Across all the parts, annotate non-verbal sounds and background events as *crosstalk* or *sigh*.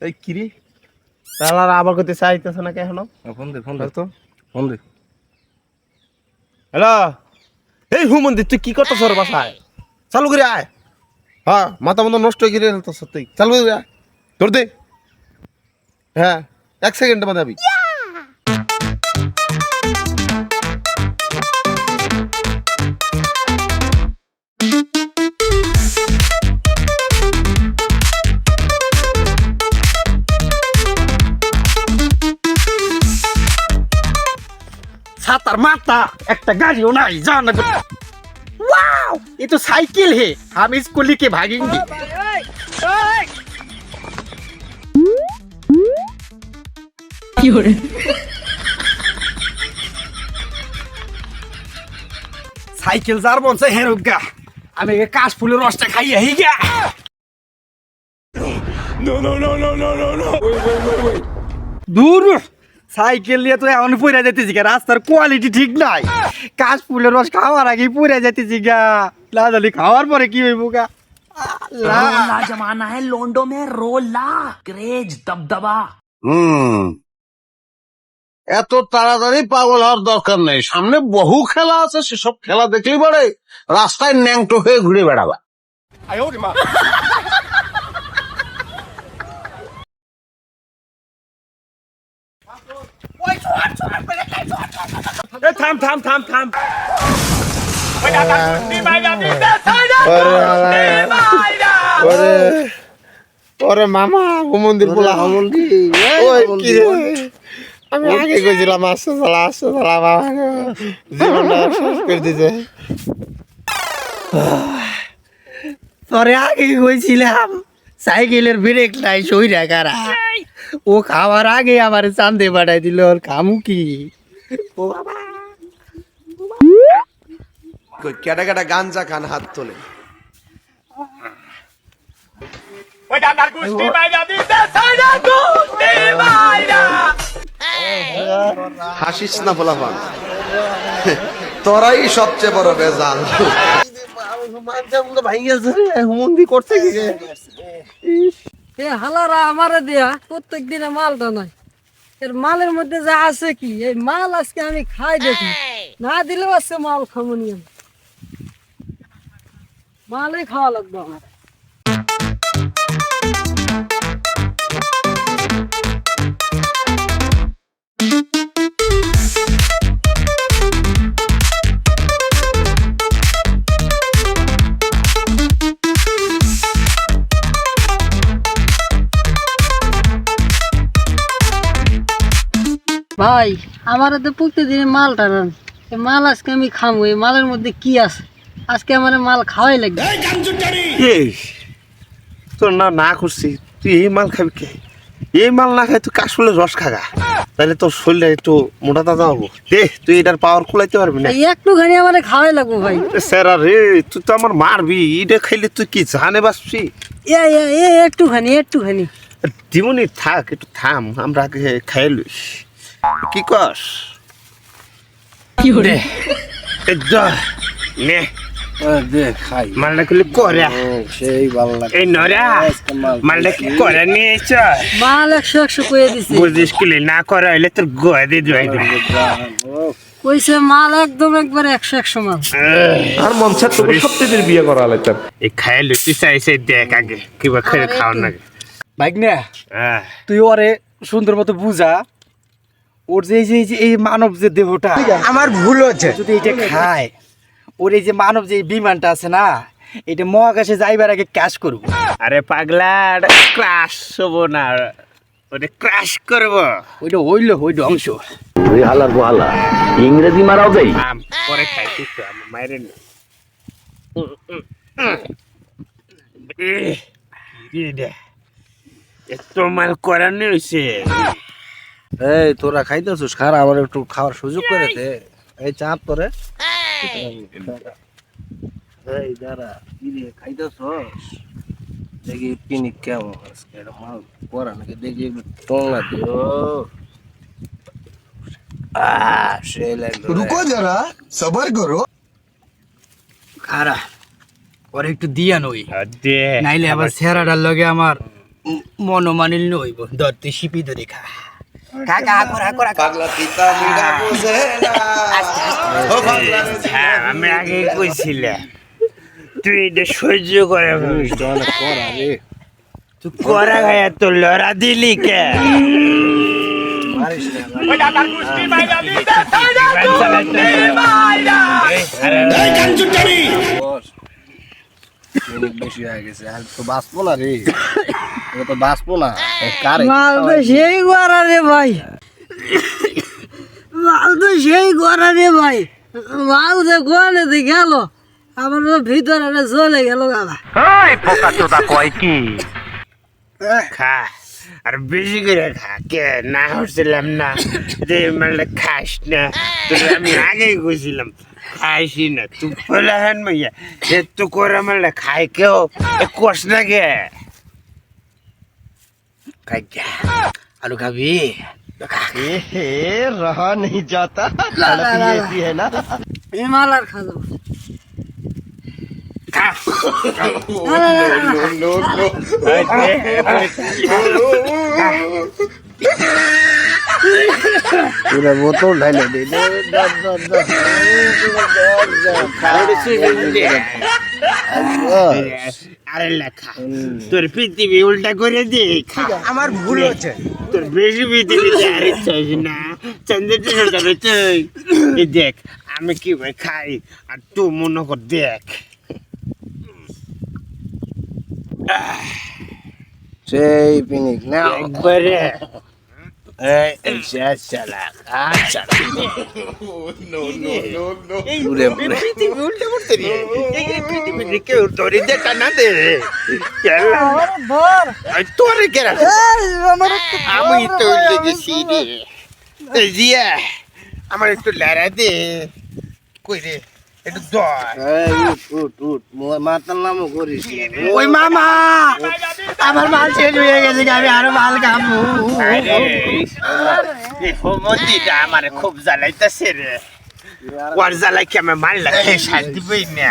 এই কিরে তাহলে আবার করতে চাইতেছে নাকি এখনও ফোন দে ফোন দে। তো ফোন দে। হ্যালো? এই হুমন্দি তুই কি করতেছ ওর বাসায়? চালু করে আয়। হ্যাঁ মাথা মতো নষ্ট হয়ে গেলে তো সত্যি। চালু করে আয়। তোর দে। হ্যাঁ এক সেকেন্ডে মধ্যে আবি ছাতার মাথা একটা গাড়িও নাই জান ওয়াও ये तो साइकिल है हम इसको लेके भागेंगे সাইকেল যার মনসে হেরুক গা আমি এই কাশ ফুলের রসটা খাইয়ে হি গা দূর সাইকেল নিয়ে তো এখন পুরা যেতেছি গা রাস্তার কোয়ালিটি ঠিক নাই কাশ ফুলের রস খাওয়ার আগে পুরা যেতেছি গা লাদালি খাওয়ার পরে কি হইব গা আল্লাহ। रोला जमाना है लोंडो में रोला क्रेज दबदबा হুম এত তাড়াতাড়ি পাগল হওয়ার দরকার নেই সামনে বহু খেলা আছে সেসব খেলা দেখলেই পারে রাস্তায় ন্যাংটো হয়ে ঘুরে বেড়াবা থাম থাম থাম থাম। ওরে ওরে মামা হুমন্দির পোলা হুমন্দি ওই কি? রে আমি আগে কইছিলাম আসছে চালা আসছে চালা বাবা গো। জীবনটা শেষ করে দিতে তোরে আগে কইছিলাম সাইকেলের ব্রেক নাই সইরা কারা। ও খাওয়ার আগে আমার চান্দে পাঠাই দিল ওর খামু কি ও কেটা কেটা গাঞ্জা খান হাত তোলে হাসিস না ফলাফান তোরাই সবচেয়ে বড় বেজাল হুমন্দি করছে কি রে এ হালারা আমারে দেয়া প্রত্যেক দিনে মালটা নয় এর মালের মধ্যে যা আছে কি? এই মাল আজকে আমি খাই দেখি। না দিলেও আছে মাল খাব নি আমি। মালই খাওয়া লাগবে আমার। ভাই আমার তো প্রত্যেকদিন মাল টানান। এই মাল আজকে আমি খামো এই মালের মধ্যে কি আছে? আজকে আমার মাল খাওয়াই লাগবে। এই তোর না না করছি তুই এই মাল খাবি কে? এই মাল না খাই তুই কাশফুলের রস খাগা। তাহলে তোর শরীরে একটু মোটা তাজা হব। দে তুই এটার পাওয়ার কুলাইতে পারবি না। এই একটুখানি আমার খাওয়াই লাগবো ভাই। স্যার রে তুই তো আমার মারবি। এটা খাইলে তুই কি জানে বাসবি এ এ একটুখানি একটুখানি। দিমনি থাক একটু থাম আমরা আগে খাই লইস। কি কস? দে, এই নে। মালটা করলে করে। সেই ভালো লাগে এই নরা মালটা কি করে নিয়েছ মাল একশো একশো কয়ে দিছে। বুঝিস কিলে না করা হইলে তোর গোয়া দিয়ে জয় দেবে কইছে মাল একদম একবার একশো একশো মাল। আর মন চায় তোকে সত্যিদের বিয়ে করা লাইতাম এই চাইছে দেখ আগে কিবা খেয়ে খাওয়ার বাইক না আহ, তুই ওরে সুন্দর মতো বুঝা। ওর যে এই যে- এই যে এই মানব যে দেহটা আমার ভুল হচ্ছে যদি এটা খায় ওর এই যে মানব যে এই বিমানটা আছে না এটা মহাকাশে যাইবার আগে ক্যাশ করব আরে পাগলা ক্রাশ হব না ওটা ক্রাশ করব ওইটা হইল ওইটা অংশ তুই হালার গোহালা ইংরেজি মারাও দেই আম পরে খাই কিছু মায়ের নে এত মাল করানো হয়েছে এই তোরা খাইতেছিস? খারা আমার একটু খাওয়ার সুযোগ করে দে। এই চাপ করে এই। দাঁড়া। কি রে খাইতেছস? দেখি পিনি কেমন আজকে মাল করা নাকি? দেখি একটু টঙ্গা দিও আহ সেই লাগল। রুকো যারা সবার করো। খারা ওরে একটু দিয়া নই। দে। নাইলে আবার চেহারাটার লগে আমার মনোমানিল নইব ধরতে শিপি ধরে খা। পাগলা পিতা বোঝে না। ও পাগলা হ্যাঁ আমি আগে কইছিলাম। তুই এটা সহ্য করে তুই করা গায়া তো লড়া দিলি কে? বেশি হয়ে গেছে। আর তো বাঁচবো না রে। এটা তো বাঁচবো না। কারে? মাল তো সেই গড়া রে ভাই। মাল তো সেই গড়া রে ভাই। মাল যে গোয়ালে গেল আমার তো ভিতরে চলে গেল গালা ওই পোকা তোতা কয় কি? খা আর বেশি করে খা কে? না হচ্ছিলাম না। যে মানে খাস না তোর আমি আগেই কইছিলাম খাইছি না। তুই বলে হেন মাইয়া যে তো করে মানে খাই কেউ এ কষ না কে आलू का भी रहा नहीं जाता ला, है ना हिमालय खा लो पूरा बोतल আরে লেখা। তোর পৃথিবী উল্টা করে দে খা। আমার ভুল হচ্ছে। তোর বেশি পৃথিবীতে আরে ইচ্ছাস না। চন্দ্র টেনে যাবে তুই এই দেখ আমি কি ভাই খাই আর তুই মনে কর দেখ। সেই পিনিক না একবারে। আমি তো লেগেছি রে জিয়া আমার একটু লড়া দে কই রে একটু মোর মাতার নামও করিস ওই মামা আমার মাল শেষ হয়ে গেছে আমি আরও মাল খাব? এই হোমন্দিটা আমার খুব জ্বালাইতেছে রে। ওর জ্বালাই কি আমার মারলা খেয়ে শান্তি পাই না।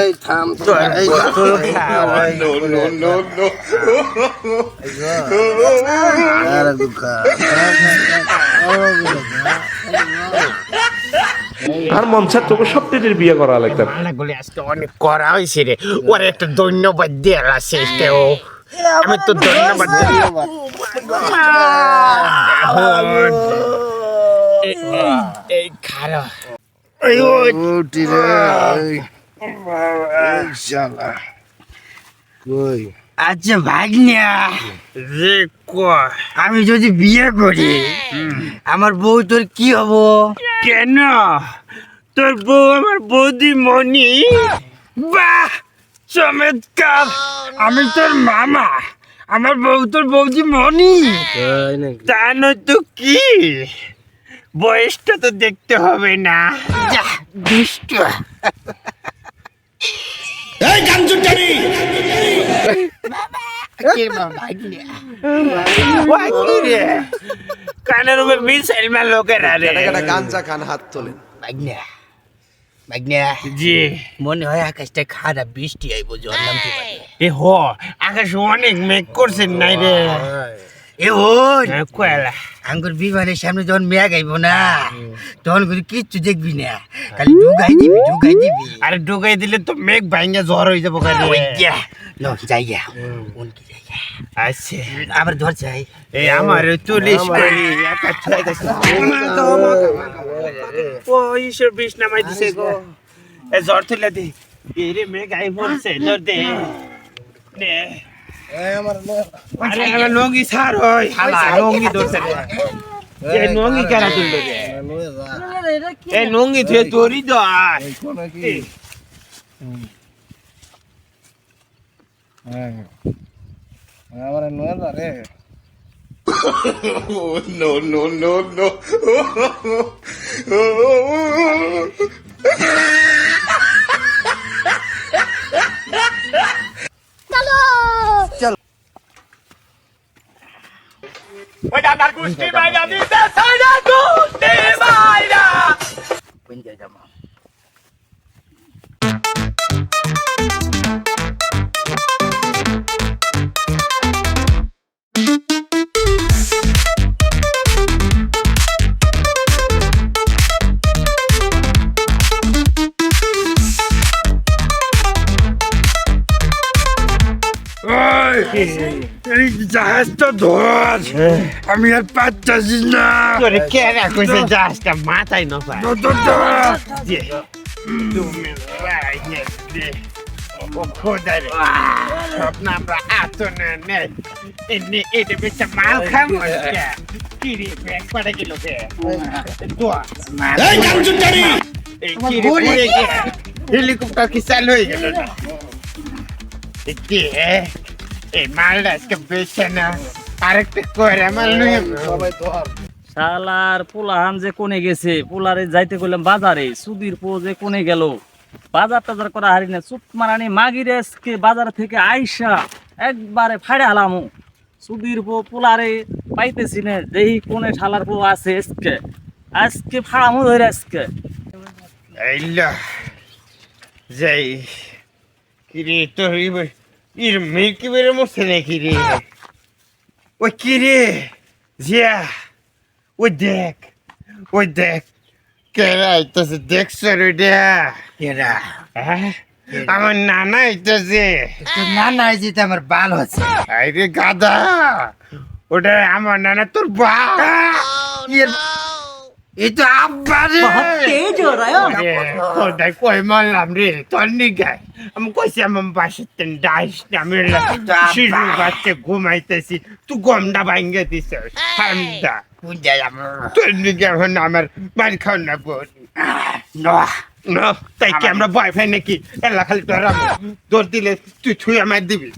এই থাম তো এই আরে দুঃখা। *laughs* আর মন চায় তোকে সপ্তাহের বিয়ে করা লাগতাম গুলি আজকে অনেক করা হয়েছে রে। ওর একটা ধন্যবাদ দেওয়ার আছে কেউ আমি তো ধন্যবাদ। এই- খারাপ কই? আচ্ছা ভাগ্নিয়া রে কয় আমি যদি বিয়ে করি আমার বউ তোর কি হব? কেন? তোর বউ আমার বৌদি মনি বাহ চমৎকার। আমি তোর মামা আমার বউ তোর বৌদি মনি তা নয় তো কি? বয়সটা তো দেখতে হবে না। যা দুষ্ট। কানের উপর লোকেরা কেটা গাঞ্জা খান হাত তোলেন। জি। মনে হয় আকাশটা খারাপ বৃষ্টি আইব এ হ আকাশ অনেক মেঘ করছেন নাই রে। এ হ্যাঁ, কয়লা। আঙ্গুর বিমানের সামনে যখন মেঘ আইব না তখন কিন্তু কিচ্ছু দেখবি না। খালি ঢুকাই দিবি ঢুকাই দিবি। আরে ঢুকাই দিলে তো মেঘ ভাঙ্গা জ্বর হয়ে যাব কারে নো যাইয়া উনকি যাইয়া। আচ্ছা আবার ধর যাই। এই আমার চল্লিশ করি একা ছয় গেছে ও ঈশ্বর বিষ নামাই দিছে গো। এ জ্বর তুলে দে। এ রে মেঘ আই পড়ছে জ্বর দে। নে। আরে আমার নঙ্গি সার হয় হালা নঙ্গি ধরছে রে নঙ্গি কেরা তুললো রে? এটা নঙ্গি তুই তোরই দর এ, আমার নয় রে কোন জায়গা মা এই জাহাজটা ধর আমি আর পাচ্ছি না। তোরে কে রাখছে জাহাজটা মাথায় না পায় ধর। তুমি স্বপ্ন আমরা আতো না নে এনে এটা বেচা মাল খাব ব্যাগ পাড়া গেল কে? এই গে হেলিকপ্টার কি চালু হয়ে গেল না? কি এই মালটা আজকে বেচে না। আরেকটা করে মাল নয় সবাই ধর শালার পোলাহান যে কোনে গেছে পোলারে যাইতে কইলাম বাজারে সুদির পো যে কোনে গেল। বাজার টাজার করা হারি না চুপ মারানি মাগিরে আজকে বাজার থেকে আইসা একবারে ফাড়ে হালামু। সুদির পো পোলারে পাইতেছি না যেই কোনে শালার পো আছে আজকে। আজকে ফাড়ামু ধরে আজকে। এইলা যাই কিরে তোর ইর মেয়ে কি বেড়ে মরছে নাকি রে ওই কিরে জিয়া ওই দেখ ওই দেখ কেরা আইতাছে দেখছ রে দেয়া কেরা? আমার নানা আইতাছে তো না না যেতে আমার বাল হচ্ছে আরে গাদা ওটা আমার নানা তোর বা এই তো আব্বারে তেজ হো আমি কইছি আমার আমি শিশু বাচ্চা ঘুমাইতেছি না। বলি। তাই কি আমরা বয়ফাই নাকি? এলা খালি তোর দৌড় দিলে তুই থুই আমার দিবি।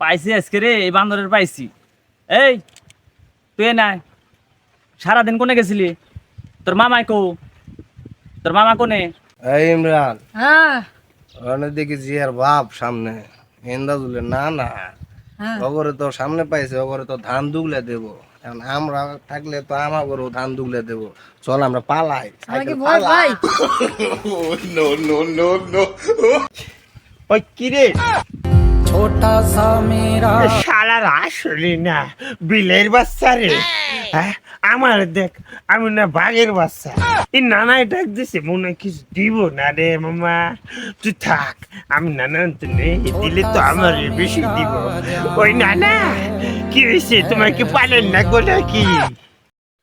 পাইছি আজকে রে বান্দরের পাইছি। তুই নাই সারাদিন কোনে গেছিলি? তোর মামাই কো? তোর মামা কোনে? এই ইমরান। হ্যাঁ। ওখানে দেখি জিয়ার বাপ সামনে। এন্দা দুলে না না। হ্যাঁ। অগরে তো সামনে পাইছে অগরে তো ধান দুগলে দেব। এখন আমরা থাকলে তো আমাগরও ধান দুগলে দেব। চল আমরা পালাই। আমাকে ভয় ভাই *laughs* ওই কিরে? শালার আসলে না বিলের বাচ্চা রে। হ্যাঁ? আমার দেখ আমি না বাঘের বাচ্চা। এই নানাই ডাক দিছে মনে হয় কিছু দিব না রে মামা। তুই থাক আমি নানা তো নেই দিলে তো আমার বেশি দিব। ওই নানা কি হয়েছে? তোমার কি পালেন না গো নাকি?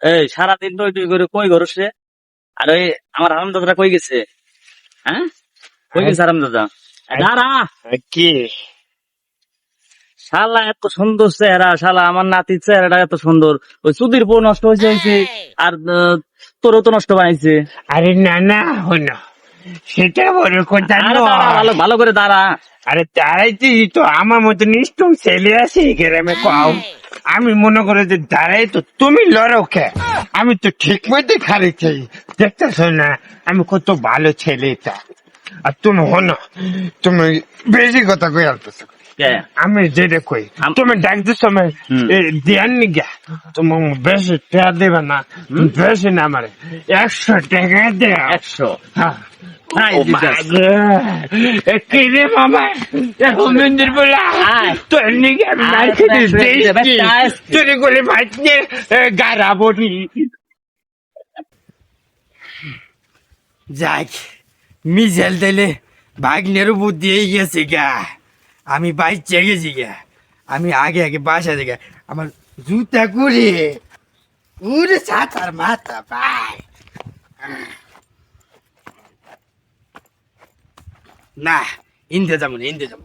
এই সারাদিন টই টই করে কই ঘর সে আর ওই আমার দাদারা কই গেছে? হ্যাঁ? কই গেছে হারাম দাদা দাঁড়া। কি? শালা এত সুন্দর চেহারা শালা আমার নাতির চেহারাটা এত সুন্দর। ওই সুধীর বউ নষ্ট হয়েছে হয়েছে আর তোরও তো নষ্ট বানাইছে। আরে নানা হন সেটা বড় কথা। ভালো ভালো করে দাঁড়া। আরে তারাই তো আমার মতো নিষ্ঠুর ছেলে আছে গ্রামে কও। আমি মনে করে যে দাঁড়াই তো তুমি লড়ো কে? আমি তো ঠিক মতো খারিছি দেখতেছ না আমি কত ভালো ছেলে এটা। আর তুমি হনো তুমি বেশি কথা কই আলতেছো? আমি যেটা কই আম- তুমি ডাকতে সময়। দেন নি গা তুমি বেশি টাকা দেবে না বেশি না আমারে। একশো টাকা দেও। একশো? যাক মিজেল দিলে ভাগ্নেরও বুদ্ধি গেছে গা। আমি বাইক চেগেছি গে আমি আগে আগে বাসা থেকে আমার জুতা করে উড়ে সাঁতার মাথা ভাই না, ইন্দে যাব না, ইন্দে যাব